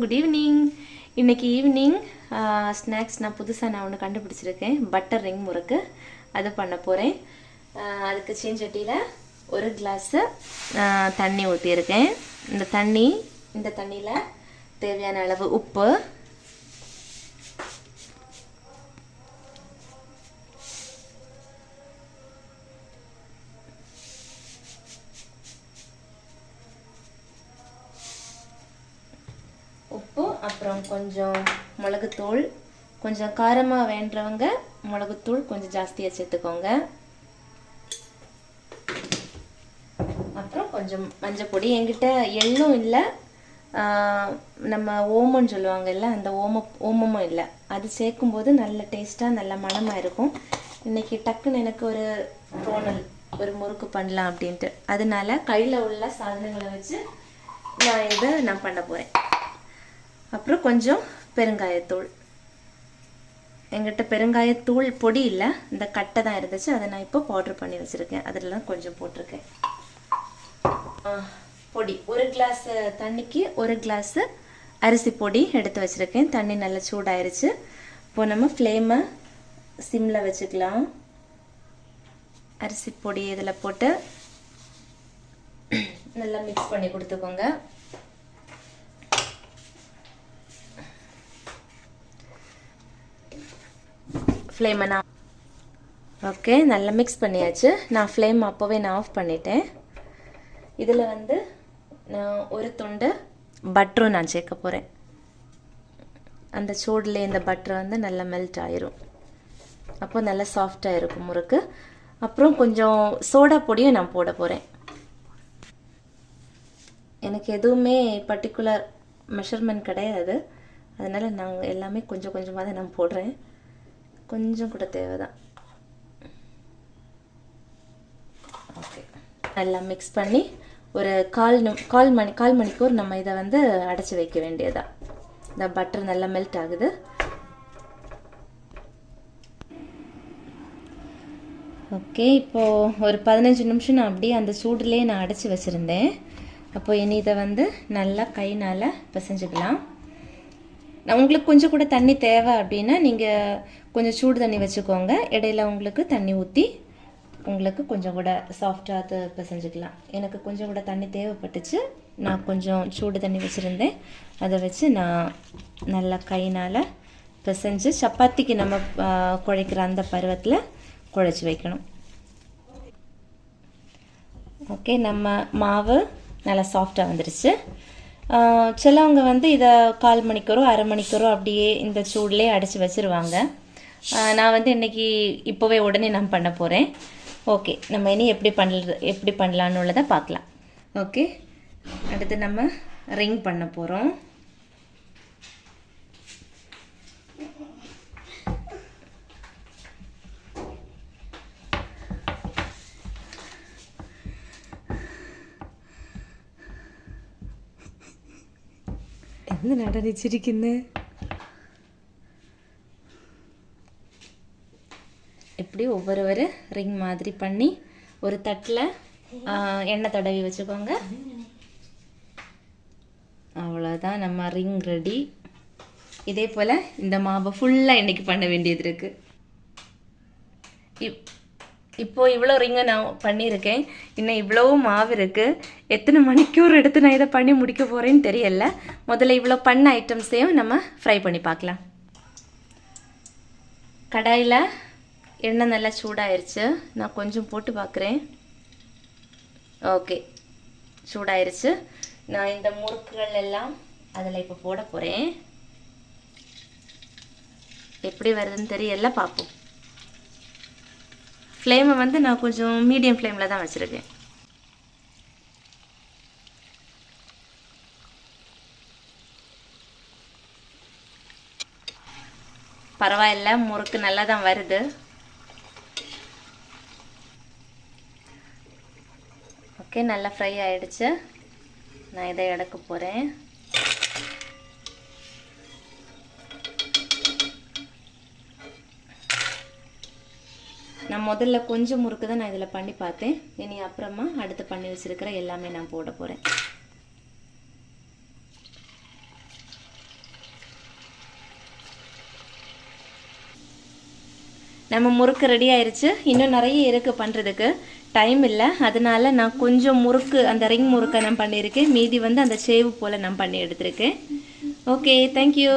Good evening இன்னைக்கு evening snacks நான் புதுசாக நான் ஒன்று கண்டுபிடிச்சிருக்கேன். பட்டர் ரிங் முறுக்கு. அது பண்ண போகிறேன் அதுக்கு சீஞ்சட்டியில் ஒரு கிளாஸு தண்ணி ஊற்றியிருக்கேன் இந்த தண்ணி இந்த தண்ணியில் தேவையான அளவு உப்பு உப்பு அப்புறம் கொஞ்சம் மிளகுத்தூள் கொஞ்சம் காரமாக வேண்டுறவங்க மிளகுத்தூள் கொஞ்சம் ஜாஸ்தியாக சேர்த்துக்கோங்க. அப்புறம் கொஞ்சம் மஞ்சள் பொடி. என்கிட்ட எள்ளும் இல்லை. நம்ம ஓமம்னு சொல்லுவாங்கல்ல அந்த ஓம ஓமமும் இல்லை. அது சேர்க்கும்போது நல்ல டேஸ்ட்டாக நல்ல மனமாக இருக்கும். இன்னைக்கு டக்குன்னு எனக்கு ஒரு தோணல் ஒரு முறுக்கு பண்ணலாம் அப்படின்ட்டு. அதனால கையில் உள்ள சாதனங்களை வச்சு நான் இதை நான் பண்ண போகிறேன் அப்புறம் கொஞ்சம் பெருங்காயத்தூள். எங்கிட்ட பெருங்காயத்தூள் பொடி இல்லை இந்த கட்டை தான் இருந்துச்சு அதை நான் இப்போ பவுட்ரு பண்ணி வச்சுருக்கேன். அதிலலாம் கொஞ்சம் போட்டிருக்கேன். பொடி. ஒரு கிளாஸ் தண்ணிக்கு ஒரு கிளாஸ் அரிசி பொடி எடுத்து வச்சுருக்கேன். தண்ணி நல்லா சூடாயிருச்சு. இப்போ நம்ம ஃப்ளேமை சிம்மில் வச்சுக்கலாம். அரிசி பொடி இதில் போட்டு நல்லா மிக்ஸ் பண்ணி கொடுத்துக்கோங்க. ஃப்ளேமை நான் ஓகே நல்லா மிக்ஸ் பண்ணியாச்சு. நான் ஃப்ளேம் அப்போவே நான் ஆஃப் பண்ணிட்டேன். இதில் வந்து நான் ஒரு துண்டு பட்டரும் நான் சேர்க்க போகிறேன் அந்த சூடில் இந்த பட்டர் வந்து நல்லா மெல்ட் ஆயிரும். அப்போ நல்லா சாஃப்டாக இருக்கும் முறுக்கு. அப்புறம் கொஞ்சம் சோடா பொடியும் நான் போட போகிறேன் எனக்கு எதுவுமே பர்டிகுலர் மெஷர்மெண்ட் கிடையாது. அதனால் நான் எல்லாமே கொஞ்சம் கொஞ்சமாக தான் நான் போடுறேன். கொஞ்சம் கூட தேவை தான் ஓகே நல்லா மிக்ஸ் பண்ணி ஒரு கால் கால் மணி கால் மணிக்கூர் நம்ம இதை வந்து அடைச்சி வைக்க வேண்டியதா. இந்த பட்டர் நல்லா மெல்ட் ஆகுது. ஓகே இப்போது ஒரு பதினஞ்சு நிமிஷம் நான் அப்படியே அந்த சூடுலேயே நான் அடைச்சி வச்சுருந்தேன். அப்போது இனி இதை வந்து நல்லா கைனால் பிசைஞ்சுக்கலாம். உங்களுக்கு கொஞ்சம் கூட தண்ணி தேவை அப்படின்னா நீங்கள் கொஞ்சம் சூடு தண்ணி வச்சுக்கோங்க. இடையில உங்களுக்கு தண்ணி ஊற்றி உங்களுக்கு கொஞ்சம் கூட சாஃப்டாக அது பிசைஞ்சிக்கலாம். எனக்கு கொஞ்சம் கூட தண்ணி தேவைப்பட்டுச்சு. நான் கொஞ்சம் சூடு தண்ணி வச்சுருந்தேன். அதை வச்சு நான் நல்லா கைனால் பிசைஞ்சு சப்பாத்திக்கு நம்ம குழைக்கிற அந்த பருவத்தில் குழைச்சி வைக்கணும். ஓகே நம்ம மாவு நல்லா சாஃப்டாக வந்துருச்சு. சிலவங்க வந்து இதை கால் மணிக்கூரோ அரை மணிக்கூரோ அப்படியே இந்த சூட்லேயே அடைச்சி வச்சுருவாங்க. நான் வந்து இன்றைக்கி இப்போவே உடனே நான் பண்ண போகிறேன் ஓகே நம்ம இனி எப்படி பண்ணல எப்படி பண்ணலான்னு உள்ளதை பார்க்கலாம் ஓகே அடுத்து நம்ம ரிங் பண்ண போகிறோம் എന്ത് നടനിച്ചിരിക്കുന്നത് இப்படி ஒவ்வொரு ஒரு ரிங் மாதிரி பண்ணி ஒரு தட்டில் எண்ணெய் தடவி வச்சுக்கோங்க அவ்வளோதான் நம்ம ரிங் ரெடி இதே போல் இந்த மாவை ஃபுல்லாக இன்னைக்கு பண்ண வேண்டியது இருக்குது இப் இப்போது இவ்வளோ ரிங்கை நான் பண்ணியிருக்கேன் இன்னும் இவ்வளோ மாவு இருக்குது எத்தனை மணிக்கூர் எடுத்து நான் இதை பண்ணி முடிக்க போகிறேன்னு தெரியல. முதல்ல இவ்வளோ பண்ண ஐட்டம்ஸையும் நம்ம ஃப்ரை பண்ணி பார்க்கலாம். கடாயில் எண்ணெய் நல்லா சூடாயிருச்சு. நான் கொஞ்சம் போட்டு பார்க்குறேன். ஓகே சூடாயிருச்சு. நான் இந்த முறுக்குகள் எல்லாம் அதில் இப்போ போட போகிறேன் எப்படி வருதுன்னு தெரியல பார்ப்போம். ஃப்ளேமை வந்து நான் கொஞ்சம் மீடியம் ஃப்ளேமில் தான் வச்சுருக்கேன். பரவாயில்ல முறுக்கு நல்லா தான் வருது. ஓகே நல்லா ஃப்ரை ஆகிடுச்சு நான் இதை எடுக்க போகிறேன் நான் முதல்ல கொஞ்சம் முறுக்கு தான் நான் இதில் பண்ணி பார்த்தேன். இனி அப்புறமா அடுத்து பண்ணி வச்சுருக்கிற எல்லாமே நான் போட போகிறேன் நம்ம முறுக்கு ரெடி ஆயிடுச்சு இன்னும் நிறைய இருக்குது பண்ணுறதுக்கு டைம் இல்லை. அதனால நான் கொஞ்சம் முறுக்கு அந்த ரிங் முறுக்கை நான் பண்ணியிருக்கேன். மீதி வந்து அந்த சேவு போல் நான் பண்ணி எடுத்திருக்கேன். Okay thank you